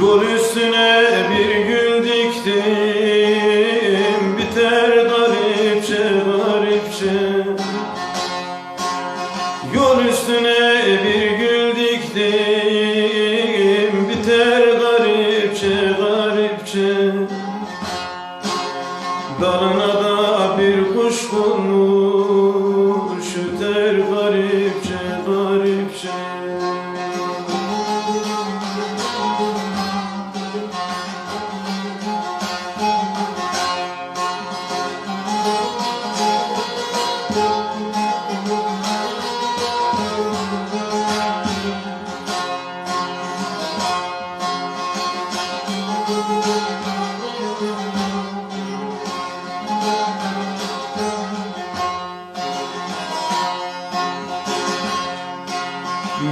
Yol üstüne bir gül diktim Biter garipçe garipçe. Yol üstüne bir gül diktim Biter garipçe garipçe. Dalına da bir kuş konmuş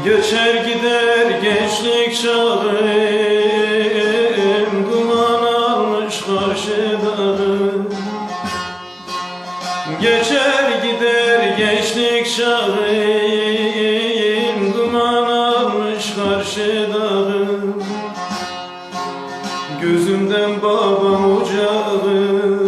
Geçer gider gençlik çağım Duman almış karşı dağı Geçer gider gençlik çağım Duman almış karşı dağı Gözümden babam ocağı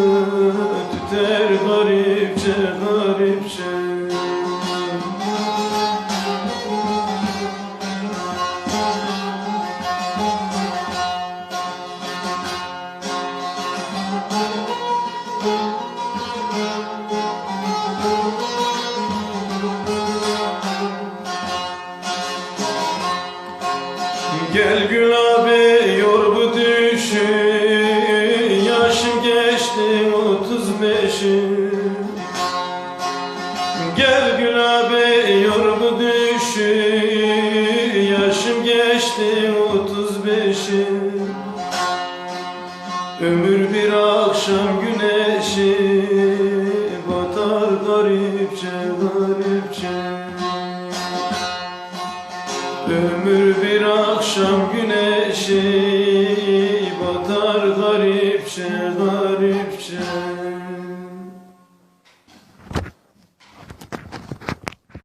Gel gül abi yor düşü Yaşım geçti otuz beşi Gel gül abi yor düşü Yaşım geçti otuz beşi Ömür bir akşam güneşi. Batar garipçe garipçe Hür bir akşam güneşi batar garipçe garipçe.